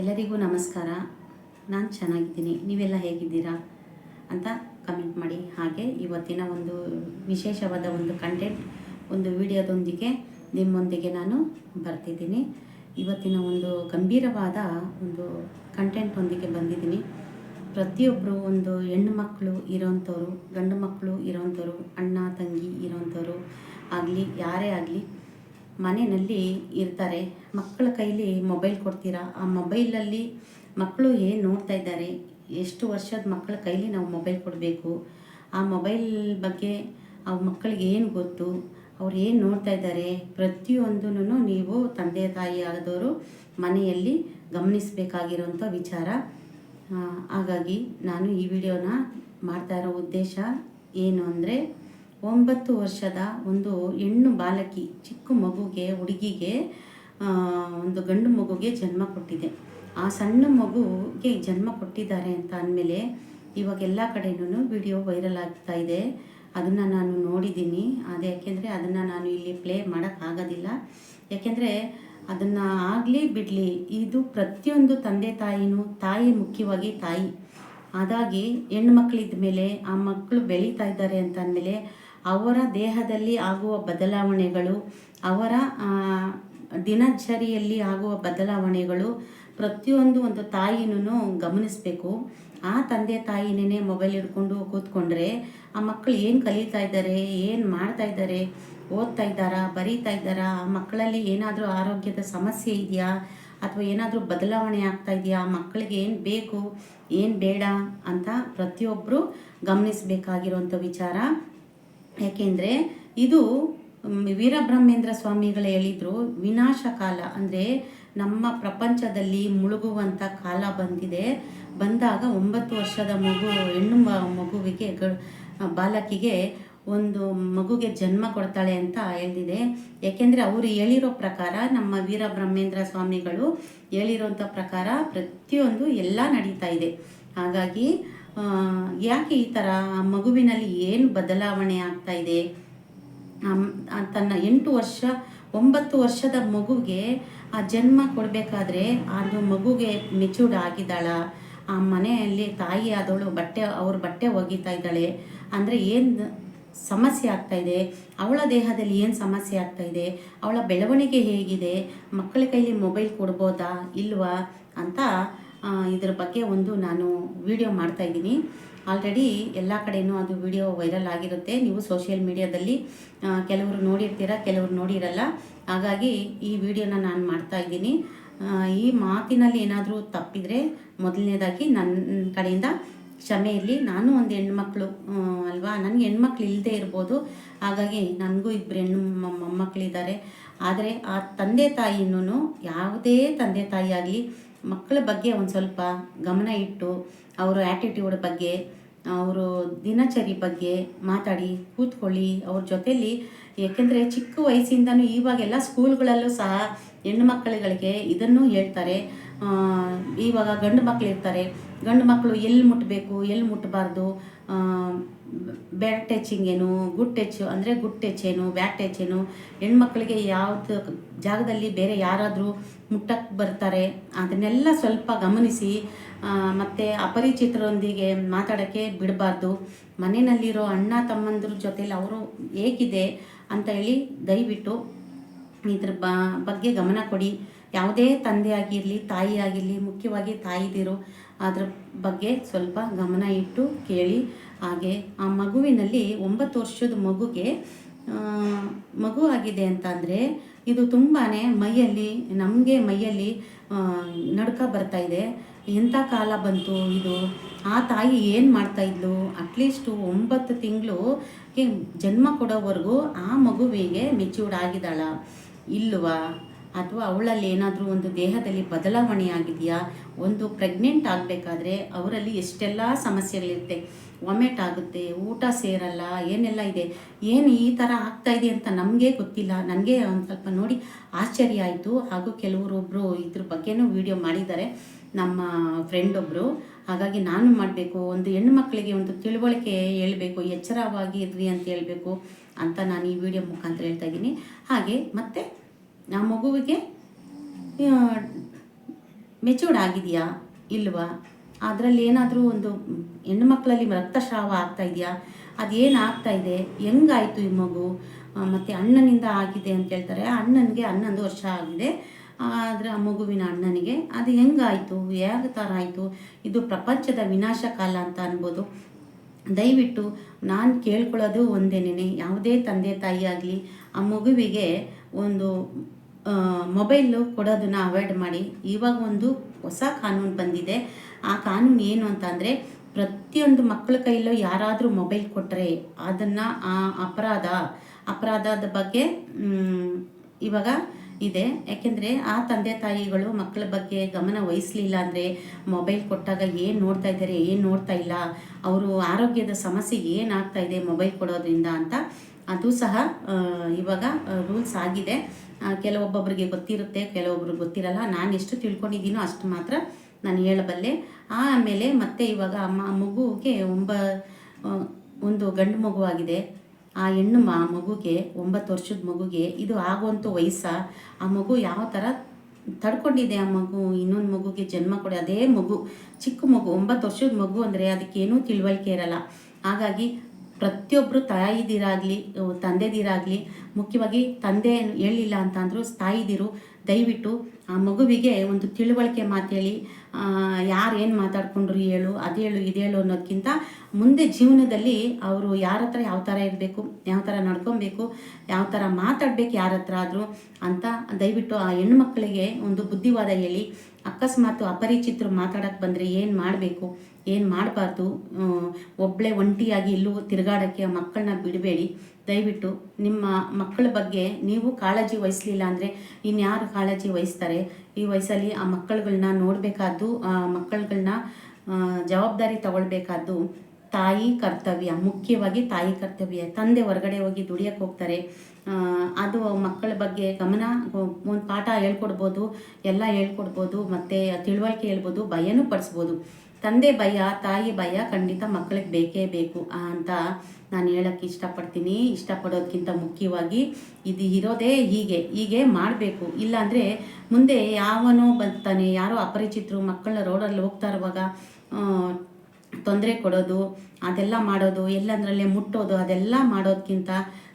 ಎಲ್ಲರಿಗೂ ನಮಸ್ಕಾರ. ನಾನು ಚೆನ್ನಾಗಿದ್ದೀನಿ. ನೀವೆಲ್ಲ ಹೇಗಿದ್ದೀರಾ? ಅಂತ ಕಮೆಂಟ್ ಮಾಡಿ. ಹಾಗೆ ಇವತ್ತಿನ ಒಂದು ವಿಶೇಷವಾದ ಒಂದು ಕಂಟೆಂಟ್ ಒಂದು ವಿಡಿಯೋದೊಂದಿಗೆ ನಿಮ್ಮೊಂದಿಗೆ ನಾನು ಬರ್ತಿದ್ದೀನಿ. ಇವತ್ತಿನ ಒಂದು ಗಂಭೀರವಾದ ಒಂದು ಕಂಟೆಂಟ್ ಒಂದಿಗೆ ಬಂದಿದ್ದೀನಿ. ಪ್ರತಿಯೊಬ್ಬರು ಒಂದು ಹೆಣ್ಣು ಮಕ್ಕಳು ಇರೋವಂಥವ್ರು ಗಂಡು ಮಕ್ಕಳು ಇರೋವಂಥವ್ರು ಅಣ್ಣ, ತಂಗಿ ಇರೋವಂಥವ್ರು ಆಗಲಿ, ಯಾರೇ ಆಗಲಿ ಮನೆಯಲ್ಲಿ ಇರ್ತಾರೆ. ಮಕ್ಕಳ ಕೈಲಿ ಮೊಬೈಲ್ ಕೊಡ್ತೀರಾ? ಆ ಮೊಬೈಲಲ್ಲಿ ಮಕ್ಕಳು ಏನು ನೋಡ್ತಾ ಇದ್ದಾರೆ? ಎಷ್ಟು ವರ್ಷದ ಮಕ್ಕಳ ಕೈಲಿ ನಾವು ಮೊಬೈಲ್ ಕೊಡಬೇಕು? ಆ ಮೊಬೈಲ್ ಬಗ್ಗೆ ಆ ಮಕ್ಕಳಿಗೆ ಏನು ಗೊತ್ತು? ಅವ್ರು ಏನು ನೋಡ್ತಾ ಇದ್ದಾರೆ? ಪ್ರತಿಯೊಂದೂ ನೀವು ತಂದೆ, ತಾಯಿ ಆದವರು ಮನೆಯಲ್ಲಿ ಗಮನಿಸಬೇಕಾಗಿರೋಂಥ ವಿಚಾರ. ಹಾಗಾಗಿ ನಾನು ಈ ವಿಡಿಯೋನ ಮಾಡ್ತಾ ಇರೋ ಉದ್ದೇಶ ಏನು ಅಂದರೆ ಒಂಬತ್ತು ವರ್ಷದ ಒಂದು ಹೆಣ್ಣು ಬಾಲಕಿ, ಚಿಕ್ಕ ಮಗುಗೆ, ಹುಡುಗಿಗೆ ಒಂದು ಗಂಡು ಮಗುಗೆ ಜನ್ಮ ಕೊಟ್ಟಿದೆ. ಆ ಸಣ್ಣ ಮಗುಗೆ ಜನ್ಮ ಕೊಟ್ಟಿದ್ದಾರೆ ಅಂತ ಅಂದಮೇಲೆ ಇವಾಗ ಎಲ್ಲ ಕಡೆನೂ ವಿಡಿಯೋ ವೈರಲ್ ಆಗ್ತಾ ಇದೆ. ಅದನ್ನು ನಾನು ನೋಡಿದ್ದೀನಿ. ಅದು ಯಾಕೆಂದರೆ ಅದನ್ನು ನಾನು ಇಲ್ಲಿ ಪ್ಲೇ ಮಾಡೋಕ್ಕಾಗೋದಿಲ್ಲ ಯಾಕೆಂದರೆ ಅದನ್ನು ಆಗಲಿ ಬಿಡಲಿ. ಇದು ಪ್ರತಿಯೊಂದು ತಂದೆ ತಾಯಿನೂ, ತಾಯಿ ಮುಖ್ಯವಾಗಿ ತಾಯಿ. ಅದಾಗಿ ಹೆಣ್ಣು ಮಕ್ಕಳಿದ್ದ ಮೇಲೆ ಆ ಮಕ್ಕಳು ಬೆಳೀತಾ ಇದ್ದಾರೆ ಅಂತ ಅಂದಮೇಲೆ ಅವರ ದೇಹದಲ್ಲಿ ಆಗುವ ಬದಲಾವಣೆಗಳು, ಅವರ ದಿನಚರಿಯಲ್ಲಿ ಆಗುವ ಬದಲಾವಣೆಗಳು ಪ್ರತಿಯೊಂದು ಒಂದು ತಾಯಿನೂ ಗಮನಿಸಬೇಕು. ಆ ತಂದೆ ತಾಯಿನೇ ಮೊಬೈಲ್ ಹಿಡ್ಕೊಂಡು ಕೂತ್ಕೊಂಡ್ರೆ ಆ ಮಕ್ಕಳು ಏನು ಕಲಿತಾ ಇದ್ದಾರೆ, ಏನು ಮಾಡ್ತಾ ಇದ್ದಾರೆ, ಓದ್ತಾ ಇದ್ದಾರಾ, ಬರೀತಾ ಇದ್ದಾರಾ, ಆ ಮಕ್ಕಳಲ್ಲಿ ಏನಾದರೂ ಆರೋಗ್ಯದ ಸಮಸ್ಯೆ ಇದೆಯಾ, ಅಥವಾ ಏನಾದರೂ ಬದಲಾವಣೆ ಆಗ್ತಾ ಇದೆಯಾ ಮಕ್ಕಳಿಗೆ ಏನು ಬೇಕು, ಏನು ಬೇಡ ಅಂತ ಪ್ರತಿಯೊಬ್ಬರು ಗಮನಿಸಬೇಕಾಗಿರುವಂಥ ವಿಚಾರ. ಯಾಕೆಂದರೆ ಇದು ವೀರಬ್ರಹ್ಮೇಂದ್ರ ಸ್ವಾಮಿಗಳು ಹೇಳಿದರು ವಿನಾಶ ಕಾಲ ಅಂದರೆ ನಮ್ಮ ಪ್ರಪಂಚದಲ್ಲಿ ಮುಳುಗುವಂಥ ಕಾಲ ಬಂದಿದೆ. ಬಂದಾಗ ಒಂಬತ್ತು ವರ್ಷದ ಮಗು, ಹೆಣ್ಣು ಮಗುವಿಗೆ ಬಾಲಕಿಗೆ ಒಂದು ಮಗುಗೆ ಜನ್ಮ ಕೊಡ್ತಾಳೆ ಅಂತ ಹೇಳಿದೆ ಯಾಕೆಂದರೆ ಅವರು ಹೇಳಿರೋ ಪ್ರಕಾರ ನಮ್ಮ ವೀರ ಬ್ರಹ್ಮೇಂದ್ರ ಸ್ವಾಮಿಗಳು ಹೇಳಿರೋಂಥ ಪ್ರಕಾರ ಪ್ರತಿಯೊಂದು ಎಲ್ಲ ನಡೀತಾ ಇದೆ. ಹಾಗಾಗಿ ಯಾಕೆ ಈ ಥರ ಆ ಮಗುವಿನಲ್ಲಿ ಏನು ಬದಲಾವಣೆ ಆಗ್ತಾ ಇದೆ? ತನ್ನ ಎಂಟು ವರ್ಷ, ಒಂಬತ್ತು ವರ್ಷದ ಮಗುಗೆ ಆ ಜನ್ಮ ಕೊಡಬೇಕಾದ್ರೆ ಅದು ಮಗುಗೆ ಮೆಚೂರ್ಡ್ ಆಗಿದ್ದಾಳ. ಆ ಮನೆಯಲ್ಲಿ ತಾಯಿ ಆದವಳು ಬಟ್ಟೆ, ಅವ್ರ ಬಟ್ಟೆ ಒಗಿತಾ ಇದ್ದಾಳೆ. ಅಂದರೆ ಏನು ಸಮಸ್ಯೆ ಆಗ್ತಾ ಇದೆ? ಅವಳ ದೇಹದಲ್ಲಿ ಏನು ಸಮಸ್ಯೆ ಆಗ್ತಾ ಇದೆ? ಅವಳ ಬೆಳವಣಿಗೆ ಹೇಗಿದೆ? ಮಕ್ಕಳ ಕೈಲಿ ಮೊಬೈಲ್ ಕೊಡ್ಬೋದಾ, ಇಲ್ವಾ? ಅಂತ ಇದ್ರ ಬಗ್ಗೆ ಒಂದು ನಾನು ವಿಡಿಯೋ ಮಾಡ್ತಾ ಇದ್ದೀನಿ. ಆಲ್ರೆಡಿ ಎಲ್ಲ ಕಡೆಯೂ ಅದು ವಿಡಿಯೋ ವೈರಲ್ ಆಗಿರುತ್ತೆ. ನೀವು ಸೋಷಿಯಲ್ ಮೀಡಿಯಾದಲ್ಲಿ ಕೆಲವರು ನೋಡಿರ್ತೀರ, ಕೆಲವರು ನೋಡಿರಲ್ಲ. ಹಾಗಾಗಿ ಈ ವಿಡಿಯೋನ ನಾನು ಮಾಡ್ತಾ ಇದ್ದೀನಿ. ಈ ಮಾತಿನಲ್ಲಿ ಏನಾದರೂ ತಪ್ಪಿದರೆ ಮೊದಲನೇದಾಗಿ ನನ್ನ ಕಡೆಯಿಂದ ಕ್ಷಮೆ ಇರಲಿ. ನಾನು ಒಂದು ಹೆಣ್ಮಕ್ಳು ಅಲ್ವಾ? ನನಗೆ ಹೆಣ್ಮಕ್ಳು ಇಲ್ಲದೆ ಇರ್ಬೋದು. ಹಾಗಾಗಿ ನನಗೂ ಇಬ್ಬರು ಹೆಣ್ಣು ಮೊಮ್ಮಕ್ಕಳಿದ್ದಾರೆ ಆದರೆ ಆ ತಂದೆ ತಾಯಿನೂ ಯಾವುದೇ ತಂದೆ ತಾಯಿ ಆಗಲಿ ಮಕ್ಕಳ ಬಗ್ಗೆ ಒಂದು ಸ್ವಲ್ಪ ಗಮನ ಇಟ್ಟು ಅವರ ಆ್ಯಟಿಟ್ಯೂಡ್ ಬಗ್ಗೆ, ಅವರು ದಿನಚರಿ ಬಗ್ಗೆ ಮಾತಾಡಿ, ಕೂತ್ಕೊಳ್ಳಿ, ಅವ್ರ ಜೊತೆಯಲ್ಲಿ ಏಕೆಂದರೆ ಚಿಕ್ಕ ವಯಸ್ಸಿಂದನೂ ಇವಾಗೆಲ್ಲ ಸ್ಕೂಲ್ಗಳಲ್ಲೂ ಸಹ ಹೆಣ್ಣು ಮಕ್ಕಳುಗಳಿಗೆ ಇದನ್ನು ಹೇಳ್ತಾರೆ. ಇವಾಗ ಗಂಡು ಮಕ್ಕಳು ಇರ್ತಾರೆ. ಗಂಡು ಮಕ್ಕಳು ಎಲ್ಲಿ ಮುಟ್ಟಬೇಕು ಎಲ್ಲಿ ಮುಟ್ಟಬಾರ್ದು ಬ್ಯಾಕ್ ಟಚಿಂಗ್ ಏನು, ಗುಡ್ ಟಚ್ ಅಂದರೆ ಗುಡ್ ಟಚ್ ಏನು ಬ್ಯಾಕ್ ಟಚ್ ಏನು, ಹೆಣ್ಮಕ್ಳಿಗೆ ಯಾವ್ದು ಜಾಗದಲ್ಲಿ ಬೇರೆ ಯಾರಾದರೂ ಮುಟ್ಟಕ್ಕೆ ಬರ್ತಾರೆ, ಅದನ್ನೆಲ್ಲ ಸ್ವಲ್ಪ ಗಮನಿಸಿ ಮತ್ತು ಅಪರಿಚಿತರೊಂದಿಗೆ ಮಾತಾಡೋಕ್ಕೆ ಬಿಡಬಾರ್ದು. ಮನೆಯಲ್ಲಿರೋ ಅಣ್ಣ ತಮ್ಮಂದ್ರ ಜೊತೆಲಿ ಅವರು ಹೇಗಿದೆ ಅಂತ ಹೇಳಿ ದಯವಿಟ್ಟು ಇದ್ರ ಬಗ್ಗೆ ಗಮನ ಕೊಡಿ. ಯಾವುದೇ ತಂದೆ ಆಗಿರಲಿ ತಾಯಿ ಆಗಿರಲಿ ಮುಖ್ಯವಾಗಿ ತಾಯಿದಿರು ಅದ್ರ ಬಗ್ಗೆ ಸ್ವಲ್ಪ ಗಮನ ಇಟ್ಟು ಕೇಳಿ. ಹಾಗೆ ಆ ಮಗುವಿನಲ್ಲಿ ಒಂಬತ್ತು ವರ್ಷದ ಮಗುಗೆ ಮಗು ಆಗಿದೆ ಅಂತ ಅಂದರೆ ಇದು ತುಂಬಾ ಮೈಯಲ್ಲಿ, ನಮಗೆ ಮೈಯಲ್ಲಿ ನಡ್ಕ ಬರ್ತಾ ಇದೆ. ಎಂಥ ಕಾಲ ಬಂತು ಇದು? ಆ ತಾಯಿ ಏನು ಮಾಡ್ತಾ ಇದ್ಲು? ಅಟ್ಲೀಸ್ಟು ಒಂಬತ್ತು ತಿಂಗಳು ಜನ್ಮ ಕೊಡೋವರೆಗೂ ಆ ಮಗುವಿಗೆ ಮೆಚ್ಯೂರ್ಡ್ ಆಗಿದ್ದಾಳ? ಇಲ್ವಾ? ಅಥವಾ ಅವಳಲ್ಲಿ ಏನಾದರೂ ಒಂದು ದೇಹದಲ್ಲಿ ಬದಲಾವಣೆ ಆಗಿದೆಯಾ ಒಂದು ಪ್ರೆಗ್ನೆಂಟ್ ಆಗಬೇಕಾದ್ರೆ ಅವರಲ್ಲಿ ಎಷ್ಟೆಲ್ಲ ಸಮಸ್ಯೆಗಳಿರುತ್ತೆ? ವಾಮಿಟ್ ಆಗುತ್ತೆ, ಊಟ ಸೇರಲ್ಲ, ಏನೆಲ್ಲ ಇದೆ? ಏನು ಈ ಥರ ಆಗ್ತಾ ಇದೆ ಅಂತ ನಮಗೆ ಗೊತ್ತಿಲ್ಲ. ನನಗೆ ಒಂದು ಸ್ವಲ್ಪ ನೋಡಿ ಆಶ್ಚರ್ಯ ಆಯಿತು. ಹಾಗೂ ಕೆಲವರೊಬ್ಬರು ಇದ್ರ ಬಗ್ಗೆನೂ ವಿಡಿಯೋ ಮಾಡಿದ್ದಾರೆ. ನಮ್ಮ ಫ್ರೆಂಡ್ ಒಬ್ಬರು ಹಾಗಾಗಿ ನಾನು ಮಾಡಬೇಕು. ಒಂದು ಹೆಣ್ಣು ಮಕ್ಕಳಿಗೆ ಒಂದು ತಿಳುವಳಿಕೆ ಹೇಳಬೇಕು. ಎಚ್ಚರವಾಗಿ ಇರ್ರಿ ಅಂತ ಹೇಳಬೇಕು ಅಂತ ನಾನು ಈ ವಿಡಿಯೋ ಮುಖಾಂತರ ಹೇಳ್ತಾ ಇದ್ದೀನಿ. ಹಾಗೆ ಮತ್ತು ಆ ಮಗುವಿಗೆ ಮೆಚೂರ್ಡ್ ಆಗಿದೆಯಾ? ಇಲ್ವಾ? ಅದರಲ್ಲಿ ಏನಾದರೂ ಒಂದು ಹೆಣ್ಣು ಮಕ್ಕಳಲ್ಲಿ ರಕ್ತಸ್ರಾವ ಆಗ್ತಾ ಇದೆಯಾ? ಅದೇನು ಆಗ್ತಾ ಇದೆ? ಹೆಂಗಾಯಿತು ಈ ಮಗು? ಮತ್ತು ಅಣ್ಣನಿಂದ ಆಗಿದೆ ಅಂತ ಹೇಳ್ತಾರೆ. ಅಣ್ಣನಿಗೆ ಹನ್ನೊಂದು ವರ್ಷ ಆಗಿದೆ. ಆದರೆ ಆ ಮಗುವಿನ ಅಣ್ಣನಿಗೆ ಅದು ಹೆಂಗಾಯಿತು? ಯಾವ ಥರ ಆಯಿತು? ಇದು ಪ್ರಪಂಚದ ವಿನಾಶ ಕಾಲ ಅಂತ ಅನ್ಬೋದು. ದಯವಿಟ್ಟು ನಾನು ಕೇಳ್ಕೊಳ್ಳೋದು ಒಂದೇನೇ ಯಾವುದೇ ತಂದೆ ತಾಯಿ ಆಗಲಿ, ಆ ಮಗುವಿಗೆ ಒಂದು ಮೊಬೈಲು ಕೊಡೋದನ್ನ ಅವಾಯ್ಡ್ ಮಾಡಿ. ಇವಾಗ ಒಂದು ಹೊಸ ಕಾನೂನು ಬಂದಿದೆ. ಆ ಕಾನೂನು ಏನು ಅಂತ ಅಂದರೆ ಪ್ರತಿಯೊಂದು ಮಕ್ಕಳ ಕೈಲೂ ಯಾರಾದರೂ ಮೊಬೈಲ್ ಕೊಟ್ಟರೆ ಅದನ್ನು ಆ ಅಪರಾಧ, ಅಪರಾಧದ ಬಗ್ಗೆ ಇವಾಗ ಇದೆ. ಯಾಕೆಂದರೆ ಆ ತಂದೆ ತಾಯಿಗಳು ಮಕ್ಕಳ ಬಗ್ಗೆ ಗಮನ ವಹಿಸಲಿಲ್ಲ ಅಂದರೆ ಮೊಬೈಲ್ ಕೊಟ್ಟಾಗ ಏನು ನೋಡ್ತಾ ಇದ್ದಾರೆ, ಏನು ನೋಡ್ತಾ ಇಲ್ಲ, ಅವರು ಆರೋಗ್ಯದ ಸಮಸ್ಯೆ ಏನಾಗ್ತಾ ಇದೆ ಮೊಬೈಲ್ ಕೊಡೋದ್ರಿಂದ ಅಂತ ಅದು ಸಹ ಇವಾಗ ರೂಲ್ಸ್ ಆಗಿದೆ. ಕೆಲವೊಬ್ಬೊಬ್ಬರಿಗೆ ಗೊತ್ತಿರುತ್ತೆ, ಕೆಲವೊಬ್ರಿಗೆ ಗೊತ್ತಿರಲ್ಲ. ನಾನು ಎಷ್ಟು ತಿಳ್ಕೊಂಡಿದ್ದೀನೋ ಅಷ್ಟು ಮಾತ್ರ ನಾನು ಹೇಳಬಲ್ಲೆ. ಆಮೇಲೆ ಮತ್ತೆ ಇವಾಗ ಅಮ್ಮ, ಮಗುಗೆ ಒಂಬ ಒಂದು ಗಂಡು ಮಗುವಾಗಿದೆ. ಆ ಹೆಣ್ಣು ಮ, ಮಗುಗೆ ಒಂಬತ್ತು ವರ್ಷದ ಮಗುಗೆ ಇದು ಆಗುವಂಥ ವಯಸ್ಸ. ಆ ಮಗು ಯಾವ ಥರ ತಡ್ಕೊಂಡಿದೆ ಆ ಮಗು? ಇನ್ನೊಂದು ಮಗುಗೆ ಜನ್ಮ ಕೊಡಿ. ಅದೇ ಮಗು, ಚಿಕ್ಕ ಮಗು, ಒಂಬತ್ತು ವರ್ಷದ ಮಗು ಅಂದರೆ ಅದಕ್ಕೇನೂ ತಿಳುವಳಿಕೆ ಇರಲ್ಲ. ಹಾಗಾಗಿ ಪ್ರತಿಯೊಬ್ಬರು ತಾಯಿದಿರಾಗಲಿ ತಂದೆದಿರಾಗಲಿ, ಮುಖ್ಯವಾಗಿ ತಂದೆ ಹೇಳಿಲ್ಲ ಅಂತ ತಾಯಿದಿರು, ದಯವಿಟ್ಟು ಆ ಮಗುವಿಗೆ ಒಂದು ತಿಳುವಳಿಕೆ ಮಾತು ಹೇಳಿ ಯಾರು ಏನು ಮಾತಾಡ್ಕೊಂಡ್ರು ಹೇಳು, ಅದು ಹೇಳು, ಇದು ಹೇಳು ಅನ್ನೋದಕ್ಕಿಂತ ಮುಂದೆ ಜೀವನದಲ್ಲಿ ಅವರು ಯಾರ ಹತ್ರ ಯಾವ ಥರ ಇರಬೇಕು, ಯಾವ ಥರ ನಡ್ಕೊಬೇಕು, ಯಾವ ಥರ ಮಾತಾಡ್ಬೇಕು ಯಾರ ಹತ್ರ ಆದರೂ ಅಂತ ದಯವಿಟ್ಟು ಆ ಹೆಣ್ಮಕ್ಳಿಗೆ ಒಂದು ಬುದ್ಧಿವಾದ ಹೇಳಿ ಅಕಸ್ಮಾತ್ ಅಪರಿಚಿತರು ಮಾತಾಡಕ್ಕೆ ಬಂದರೆ ಏನು ಮಾಡಬೇಕು? ಏನು ಮಾಡಬಾರ್ದು? ಒಬ್ಬಳೇ ಒಂಟಿಯಾಗಿ ಇಲ್ಲೂ ತಿರುಗಾಡೋಕ್ಕೆ ಆ ಮಕ್ಕಳನ್ನ ಬಿಡಬೇಡಿ. ದಯವಿಟ್ಟು ನಿಮ್ಮ ಮಕ್ಕಳ ಬಗ್ಗೆ ನೀವು ಕಾಳಜಿ ವಹಿಸಲಿಲ್ಲ ಅಂದರೆ ಇನ್ಯಾರು ಕಾಳಜಿ ವಹಿಸ್ತಾರೆ? ಈ ವಯಸ್ಸಲ್ಲಿ ಆ ಮಕ್ಕಳುಗಳನ್ನ ನೋಡಬೇಕಾದ್ದು, ಆ ಮಕ್ಕಳುಗಳನ್ನ ಜವಾಬ್ದಾರಿ ತಗೊಳ್ಬೇಕಾದ್ದು ತಾಯಿ ಕರ್ತವ್ಯ, ಮುಖ್ಯವಾಗಿ ತಾಯಿ ಕರ್ತವ್ಯ. ತಂದೆ ಹೊರಗಡೆ ಹೋಗಿ ದುಡಿಯಕ್ಕೆ ಹೋಗ್ತಾರೆ. ಅದು ಮಕ್ಕಳ ಬಗ್ಗೆ ಗಮನ ಒಂದು ಪಾಠ ಹೇಳ್ಕೊಡ್ಬೋದು, ಎಲ್ಲ ಹೇಳ್ಕೊಡ್ಬೋದು, ಮತ್ತು ತಿಳುವಳಿಕೆ ಹೇಳ್ಬೋದು, ಭಯನೂ ಪಡಿಸ್ಬೋದು. ತಂದೆ ಭಯ, ತಾಯಿ ಭಯ ಖಂಡಿತ ಮಕ್ಕಳಿಗೆ ಬೇಕೇ ಬೇಕು ಅಂತ ನಾನು ಹೇಳಕ್ಕೆ ಇಷ್ಟಪಡ್ತೀನಿ. ಇಷ್ಟಪಡೋದಕ್ಕಿಂತ ಮುಖ್ಯವಾಗಿ ಇದು ಇರೋದೇ ಹೀಗೆ ಹೀಗೆ ಮಾಡಬೇಕು. ಇಲ್ಲಾಂದರೆ ಮುಂದೆ ಯಾವನೋ ಬರ್ತಾನೆ, ಯಾರೋ ಅಪರಿಚಿತರು ಮಕ್ಕಳನ್ನ ರೋಡಲ್ಲಿ ಹೋಗ್ತಾ ಇರುವಾಗ ತೊಂದರೆ ಕೊಡೋದು, ಅದೆಲ್ಲ ಮಾಡೋದು, ಎಲ್ಲಂದ್ರಲ್ಲೇ ಮುಟ್ಟೋದು, ಅದೆಲ್ಲ ಮಾಡೋದಕ್ಕಿಂತ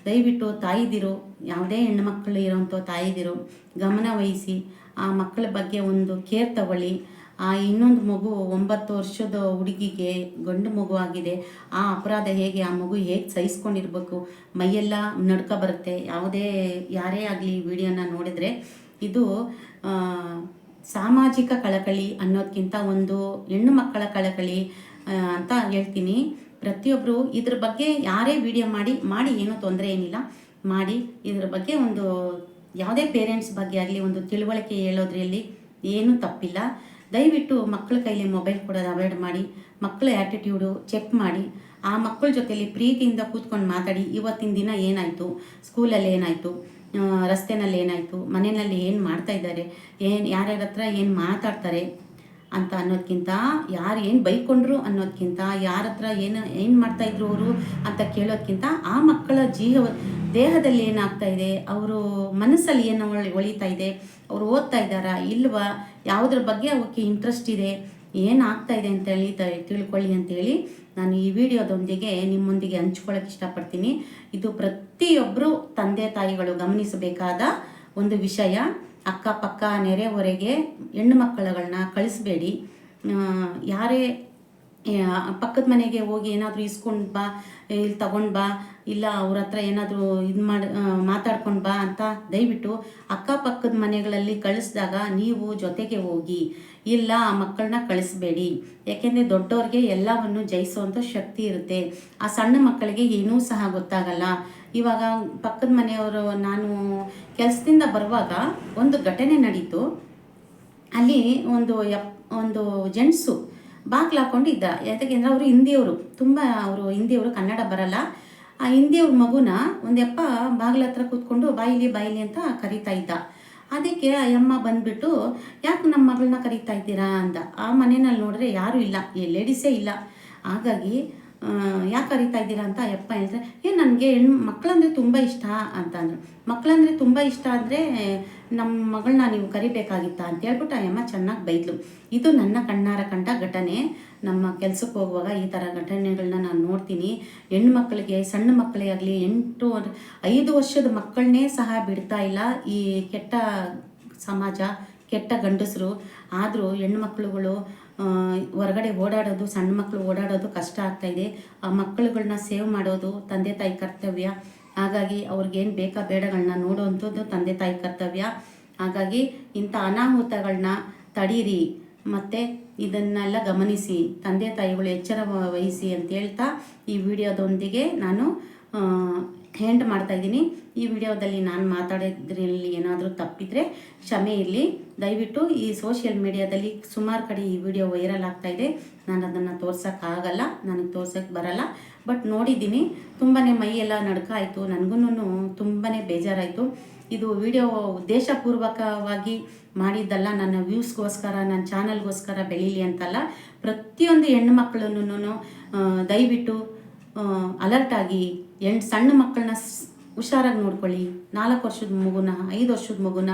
ದಯವಿಟ್ಟು ತಾಯಿದಿರು, ಯಾವುದೇ ಹೆಣ್ಮಕ್ಳು ಇರೋಂಥ ತಾಯಿದಿರು, ಗಮನ ವಹಿಸಿ, ಆ ಮಕ್ಕಳ ಬಗ್ಗೆ ಒಂದು ಕೇರ್ ತಗೊಳ್ಳಿ. ಆ ಇನ್ನೊಂದು ಮಗು ಒಂಬತ್ತು ವರ್ಷದ ಹುಡುಗಿಗೆ ಗಂಡು ಮಗು ಆಗಿದೆ. ಆ ಅಪರಾಧ ಹೇಗೆ, ಆ ಮಗು ಹೇಗೆ ಸಹಿಸ್ಕೊಂಡಿರ್ಬೇಕು? ಮೈಯೆಲ್ಲ ನಡ್ಕ ಬರುತ್ತೆ. ಯಾವುದೇ, ಯಾರೇ ಆಗಲಿ ವಿಡಿಯೋನ ನೋಡಿದರೆ ಇದು ಸಾಮಾಜಿಕ ಕಳಕಳಿ ಅನ್ನೋದಕ್ಕಿಂತ ಒಂದು ಹೆಣ್ಣು ಮಕ್ಕಳ ಕಳಕಳಿ ಅಂತ ಹೇಳ್ತೀನಿ. ಪ್ರತಿಯೊಬ್ಬರು ಇದ್ರ ಬಗ್ಗೆ ಯಾರೇ ವಿಡಿಯೋ ಮಾಡಿ ಮಾಡಿ ಏನೂ ತೊಂದರೆ ಏನಿಲ್ಲ. ಮಾಡಿ ಇದ್ರ ಬಗ್ಗೆ ಒಂದು ಯಾವುದೇ ಪೇರೆಂಟ್ಸ್ ಬಗ್ಗೆ ಆಗಲಿ, ಒಂದು ತಿಳುವಳಿಕೆ ಹೇಳೋದ್ರಲ್ಲಿ ಏನೂ ತಪ್ಪಿಲ್ಲ. ದಯವಿಟ್ಟು ಮಕ್ಕಳ ಕೈಲಿ ಮೊಬೈಲ್ ಕೊಡೋದು ಅವಾಯ್ಡ್ ಮಾಡಿ, ಮಕ್ಕಳ ಆ್ಯಟಿಟ್ಯೂಡು ಚೆಕ್ ಮಾಡಿ. ಆ ಮಕ್ಕಳ ಜೊತೆಯಲ್ಲಿ ಪ್ರೀತಿಯಿಂದ ಕೂತ್ಕೊಂಡು ಮಾತಾಡಿ. ಇವತ್ತಿನ ದಿನ ಏನಾಯಿತು? ಸ್ಕೂಲಲ್ಲಿ ಏನಾಯಿತು? ರಸ್ತೆನಲ್ಲಿ ಏನಾಯಿತು? ಮನೆಯಲ್ಲಿ ಏನು ಮಾಡ್ತಾ ಇದ್ದಾರೆ? ಏನು, ಯಾರ್ಯಾರ ಹತ್ರ ಏನು ಮಾತಾಡ್ತಾರೆ? ಅಂತ ಅನ್ನೋದಕ್ಕಿಂತ ಯಾರು ಏನು ಬೈಕೊಂಡ್ರು ಅನ್ನೋದಕ್ಕಿಂತ ಯಾರ ಹತ್ರ ಏನು ಏನು ಮಾಡ್ತಾ ಇದ್ರು ಅವರು ಅಂತ ಕೇಳೋದಕ್ಕಿಂತ ಆ ಮಕ್ಕಳ ಜೀವ, ದೇಹದಲ್ಲಿ ಏನಾಗ್ತಾ ಇದೆ, ಅವರು ಮನಸ್ಸಲ್ಲಿ ಏನು ಒಳಿ ಒಳಿತಾ ಇದೆ, ಅವ್ರು ಓದ್ತಾ ಇದ್ದಾರಾ, ಇಲ್ವಾ, ಯಾವುದ್ರ ಬಗ್ಗೆ ಅವಕ್ಕೆ ಇಂಟ್ರೆಸ್ಟ್ ಇದೆ ಏನಾಗ್ತಾ ಇದೆ ಅಂತೇಳಿ ತಿಳ್ಕೊಳ್ಳಿ ಅಂತೇಳಿ ನಾನು ಈ ವಿಡಿಯೋದೊಂದಿಗೆ ನಿಮ್ಮೊಂದಿಗೆ ಹಂಚ್ಕೊಳ್ಳೋಕೆ ಇಷ್ಟಪಡ್ತೀನಿ. ಇದು ಪ್ರತಿಯೊಬ್ಬರು ತಂದೆ ತಾಯಿಗಳು ಗಮನಿಸಬೇಕಾದ ಒಂದು ವಿಷಯ. ಅಕ್ಕಪಕ್ಕ, ನೆರೆಹೊರೆಗೆ ಹೆಣ್ಣು ಮಕ್ಕಳುಗಳನ್ನ ಕಳಿಸ್ಬೇಡಿ. ಯಾರೇ ಪಕ್ಕದ ಮನೆಗೆ ಹೋಗಿ ಏನಾದರೂ ಇಸ್ಕೊಂಡು ಬಾ ಇಲ್ಲಿ ತಗೊಂಡು ಬಾ, ಇಲ್ಲ ಅವ್ರ ಹತ್ರ ಏನಾದರೂ ಇದು ಮಾಡಿ ಮಾತಾಡ್ಕೊಂಡು ಬಾ ಅಂತ ದಯವಿಟ್ಟು ಅಕ್ಕಪಕ್ಕದ ಮನೆಗಳಲ್ಲಿ ಕಳಿಸಿದಾಗ ನೀವು ಜೊತೆಗೆ ಹೋಗಿ, ಇಲ್ಲ ಆ ಮಕ್ಕಳನ್ನ ಕಳಿಸ್ಬೇಡಿ. ಯಾಕೆಂದರೆ ದೊಡ್ಡವ್ರಿಗೆ ಎಲ್ಲವನ್ನು ಜಯಿಸುವಂಥ ಶಕ್ತಿ ಇರುತ್ತೆ. ಆ ಸಣ್ಣ ಮಕ್ಕಳಿಗೆ ಏನೂ ಸಹ ಗೊತ್ತಾಗಲ್ಲ. ಇವಾಗ ಪಕ್ಕದ ಮನೆಯವರು ನಾನು ಕೆಲಸದಿಂದ ಬರುವಾಗ ಒಂದು ಘಟನೆ ನಡೀತು. ಅಲ್ಲಿ ಒಂದು ಎಪ್ ಒಂದು ಜೆಂಟ್ಸು ಬಾಗ್ಲು ಹಾಕ್ಕೊಂಡಿದ್ದ ಯಾಕೆಂದ್ರೆ ಅವರು ಹಿಂದಿಯವರು. ತುಂಬ ಅವರು ಹಿಂದಿಯವರು, ಕನ್ನಡ ಬರಲ್ಲ. ಆ ಹಿಂದಿಯವ್ರ ಮಗುನ ಒಂದೆಪ್ಪ ಬಾಗ್ಲ ಹತ್ರ ಕೂತ್ಕೊಂಡು ಬಾಯಿಲಿ ಬಾಯಿಲಿ ಅಂತ ಕರಿತಾ ಇದ್ದ. ಅದಕ್ಕೆ ಅಮ್ಮ ಬಂದ್ಬಿಟ್ಟು, ಯಾಕೆ ನಮ್ಮ ಮಗಳನ್ನ ಕರಿತಾ ಇದ್ದೀರಾ? ಅಂದ. ಆ ಮನೆಯಲ್ಲಿ ನೋಡಿದ್ರೆ ಯಾರೂ ಇಲ್ಲ. ಲೇಡೀಸೇ ಇಲ್ಲ. ಹಾಗಾಗಿ ಯಾಕೆ ಕರಿತಾ ಇದ್ದೀರಾ ಅಂತ ಅಪ್ಪ ಹೇಳಿದ್ರೆ ಏ ನನಗೆ ಹೆಣ್ಣು ಮಕ್ಕಳಂದರೆ ತುಂಬ ಇಷ್ಟ ಅಂತ ಅಂದರು. ಮಕ್ಕಳಂದ್ರೆ ತುಂಬ ಇಷ್ಟ ಅಂದರೆ ನಮ್ಮ ಮಗಳನ್ನ ನೀವು ಕರಿಬೇಕಾಗಿತ್ತಾ? ಅಂತ ಹೇಳ್ಬಿಟ್ಟು ಆ ಅಮ್ಮ ಚೆನ್ನಾಗಿ ಬೈದ್ಲು. ಇದು ನನ್ನ ಕಣ್ಣಾರ ಕಂಡ ಘಟನೆ. ನಮ್ಮ ಕೆಲಸಕ್ಕೆ ಹೋಗುವಾಗ ಈ ಥರ ಘಟನೆಗಳನ್ನ ನಾನು ನೋಡ್ತೀನಿ. ಹೆಣ್ಣು ಮಕ್ಕಳಿಗೆ ಸಣ್ಣ ಮಕ್ಕಳೇ ಆಗಲಿ ಎಂಟು ಐದು ವರ್ಷದ ಮಕ್ಕಳನ್ನೇ ಸಹ ಬಿಡ್ತಾ ಇಲ್ಲ ಈ ಕೆಟ್ಟ ಸಮಾಜ ಕೆಟ್ಟ ಗಂಡಸರು. ಆದರೂ ಹೆಣ್ಮಕ್ಳುಗಳು ಆ, ಹೊರಗಡೆ ಓಡಾಡೋದು, ಸಣ್ಣ ಮಕ್ಕಳು ಓಡಾಡೋದು ಕಷ್ಟ ಆಗ್ತಾ ಇದೆ. ಆ ಮಕ್ಕಳುಗಳನ್ನ ಸೇವ್ ಮಾಡೋದು ತಂದೆ ತಾಯಿ ಕರ್ತವ್ಯ. ಹಾಗಾಗಿ ಅವ್ರಿಗೇನು ಬೇಕಾ ಬೇಡಗಳನ್ನ ನೋಡುವಂಥದ್ದು ತಂದೆ ತಾಯಿ ಕರ್ತವ್ಯ. ಹಾಗಾಗಿ ಇಂಥ ಅನಾಹುತಗಳನ್ನ ತಡೀರಿ. ಮತ್ತು ಇದನ್ನೆಲ್ಲ ಗಮನಿಸಿ, ತಂದೆ ತಾಯಿಗಳು ಎಚ್ಚರ ವಹಿಸಿ ಅಂತ ಹೇಳ್ತಾ ಈ ವಿಡಿಯೋದೊಂದಿಗೆ ನಾನು ಹೆಂಡ್ ಮಾಡ್ತಾ ಇದ್ದೀನಿ. ಈ ವಿಡಿಯೋದಲ್ಲಿ ನಾನು ಮಾತಾಡೋದ್ರಲ್ಲಿ ಏನಾದರೂ ತಪ್ಪಿದರೆ ಕ್ಷಮೆ ಇರಲಿ. ದಯವಿಟ್ಟು ಈ ಸೋಷಿಯಲ್ ಮೀಡಿಯಾದಲ್ಲಿ ಸುಮಾರು ಕಡೆ ಈ ವಿಡಿಯೋ ವೈರಲ್ ಆಗ್ತಾ ಇದೆ. ನಾನು ಅದನ್ನು ತೋರ್ಸೋಕ್ಕಾಗಲ್ಲ ನನಗೆ ತೋರ್ಸೋಕ್ಕೆ ಬರಲ್ಲ. ಬಟ್ ನೋಡಿದ್ದೀನಿ ತುಂಬಾ ಮೈಯೆಲ್ಲ ನಡ್ಕ ಆಯಿತು ನನಗೂ ತುಂಬಾ ಬೇಜಾರಾಯಿತು. ಇದು ವಿಡಿಯೋ ಉದ್ದೇಶಪೂರ್ವಕವಾಗಿ ಮಾಡಿದ್ದಲ್ಲ, ನನ್ನ ವ್ಯೂಸ್ಗೋಸ್ಕರ ನನ್ನ ಚಾನಲ್ಗೋಸ್ಕರ ಬೆಳೀಲಿ ಅಂತಲ್ಲ. ಪ್ರತಿಯೊಂದು ಹೆಣ್ಣು ಮಕ್ಕಳನ್ನು ದಯವಿಟ್ಟು ಅಲರ್ಟ್ ಆಗಿ ಎಂಟು ಸಣ್ಣ ಮಕ್ಕಳನ್ನ ಹುಷಾರಾಗಿ ನೋಡ್ಕೊಳ್ಳಿ. ನಾಲ್ಕು ವರ್ಷದ ಮಗುನ, ಐದು ವರ್ಷದ ಮಗುನ,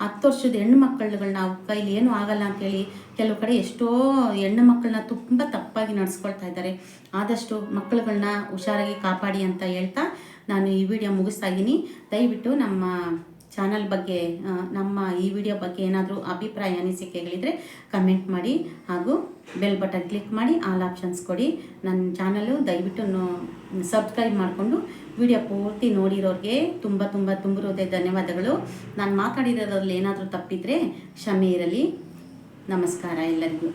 ಹತ್ತು ವರ್ಷದ ಹೆಣ್ಣು ಮಕ್ಕಳುಗಳನ್ನ ನಾವು ಕೈಲಿ ಏನೂ ಆಗಲ್ಲ ಅಂತೇಳಿ ಕೆಲವು ಕಡೆ ಎಷ್ಟೋ ಹೆಣ್ಣು ಮಕ್ಕಳನ್ನ ತುಂಬ ತಪ್ಪಾಗಿ ನಡೆಸ್ಕೊಳ್ತಾ ಇದ್ದಾರೆ. ಆದಷ್ಟು ಮಕ್ಕಳುಗಳನ್ನ ಹುಷಾರಾಗಿ ಕಾಪಾಡಿ ಅಂತ ಹೇಳ್ತಾ ನಾನು ಈ ವಿಡಿಯೋ ಮುಗಿಸ್ತಾ ಇದ್ದೀನಿ. ದಯವಿಟ್ಟು ನಮ್ಮ ಚಾನಲ್ ಬಗ್ಗೆ ನಮ್ಮ ಈ ವಿಡಿಯೋ ಬಗ್ಗೆ ಏನಾದರೂ ಅಭಿಪ್ರಾಯ ಅನಿಸಿಕೆಗಳಿದ್ರೆ ಕಮೆಂಟ್ ಮಾಡಿ. ಹಾಗೂ ಬೆಲ್ ಬಟನ್ ಕ್ಲಿಕ್ ಮಾಡಿ, ಆಲ್ ಆಪ್ಷನ್ಸ್ ಕೊಡಿ. ನನ್ನ ಚಾನಲು ದಯವಿಟ್ಟು ಸಬ್ಸ್ಕ್ರೈಬ್ ಮಾಡಿಕೊಂಡು ವಿಡಿಯೋ ಪೂರ್ತಿ ನೋಡಿರೋರಿಗೆ ತುಂಬ ತುಂಬ ತುಂಬಿರೋದೇ ಧನ್ಯವಾದಗಳು. ನಾನು ಮಾತಾಡಿರೋದ್ರಲ್ಲಿ ಏನಾದರೂ ತಪ್ಪಿದರೆ ಕ್ಷಮೆ ಇರಲಿ. ನಮಸ್ಕಾರ ಎಲ್ಲರಿಗೂ.